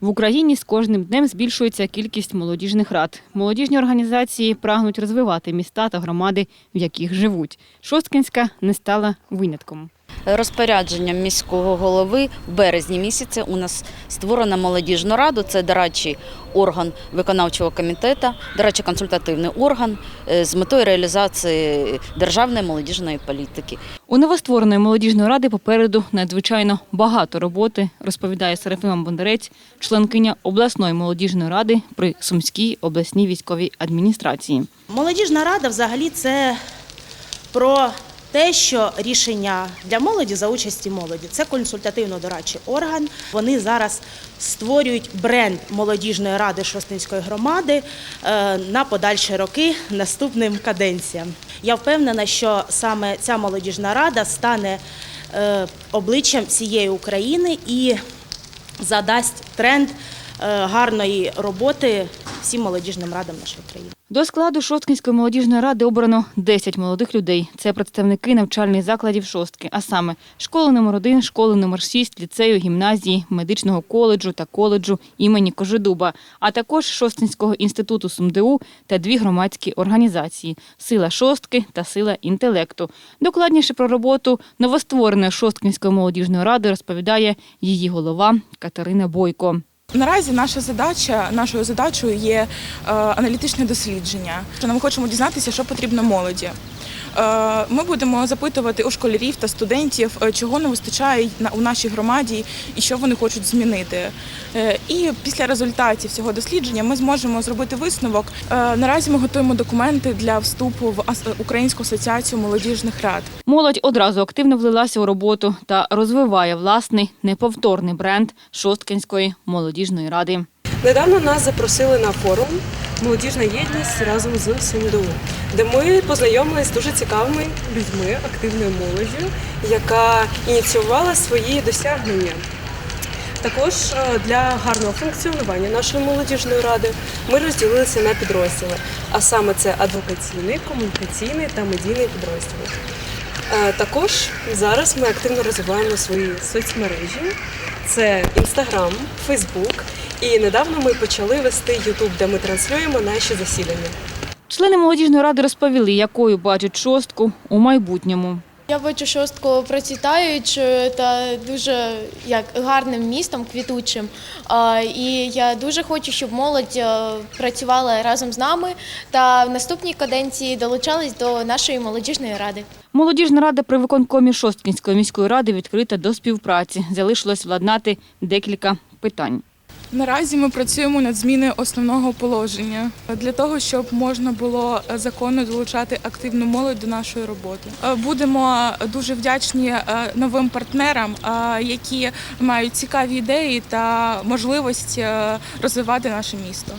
В Україні з кожним днем збільшується кількість молодіжних рад. Молодіжні організації прагнуть розвивати міста та громади, в яких живуть. Шосткинська не стала винятком. Розпорядженням міського голови в березні місяці у нас створена молодіжну раду. Це дорадчий орган виконавчого комітету, дорадчий консультативний орган е, з метою реалізації державної молодіжної політики. У новоствореної молодіжної ради попереду надзвичайно багато роботи, розповідає Серафима Бондарець, членкиня обласної молодіжної ради при Сумській обласній військовій адміністрації. Молодіжна рада взагалі це про те, що рішення для молоді за участі молоді це консультативно-дорадчий орган. Вони зараз створюють бренд молодіжної ради Шостинської громади е, на подальші роки наступним каденціям. Я впевнена, що саме ця молодіжна рада стане е, обличчям всієї України і задасть тренд е, гарної роботи всім молодіжним радам нашої країни. До складу Шосткинської молодіжної ради обрано 10 молодих людей. Це представники навчальних закладів Шостки, а саме школи номер 1 школи номер 6 ліцею, гімназії, медичного коледжу та коледжу імені Кожедуба, а також Шосткинського інституту СумДУ та дві громадські організації Сила шостки та Сила інтелекту. Докладніше про роботу новоствореної Шосткинської молодіжної ради розповідає її голова Катерина Бойко. Наразі наша задача, нашою задачею є е, аналітичне дослідження. Що Ми хочемо дізнатися, що потрібно молоді. Е, Ми будемо запитувати у школярів та студентів, е, чого не вистачає у нашій громаді і що вони хочуть змінити. Е, І після результатів цього дослідження ми зможемо зробити висновок. Наразі ми готуємо документи для вступу в ас- Українську асоціацію молодіжних рад. Молодь одразу активно влилася у роботу та розвиває власний неповторний бренд Шосткинської молодіжної ради. Недавно нас запросили на форум Молодіжна єдність разом з СумДУ, де ми познайомилися з дуже цікавими людьми, активною молоддю, яка ініціювала свої досягнення. Також е, для гарного функціонування нашої молодіжної ради ми розділилися на підрозділи, а саме це адвокаційний, комунікаційний та медійний підрозділи. Е, Також зараз ми активно розвиваємо свої соцмережі. Це Інстаграм, Фейсбук. І недавно ми почали вести Ютуб, де ми транслюємо наші засідання. Члени молодіжної ради розповіли, якою бачать шостку у майбутньому. Я бачу шостку процвітаючою та дуже як гарним містом, квітучим. І я дуже хочу, щоб молодь е, працювала разом з нами та в наступній каденції долучалась до нашої молодіжної ради. Молодіжна рада при виконкомі Шосткінської міської ради відкрита до співпраці. Залишилось владнати декілька питань. Наразі ми працюємо над зміною основного положення для того, щоб можна було законно долучати активну молодь до нашої роботи. Е, Будемо дуже вдячні е, новим партнерам, е, які мають цікаві ідеї та можливість розвивати наше місто.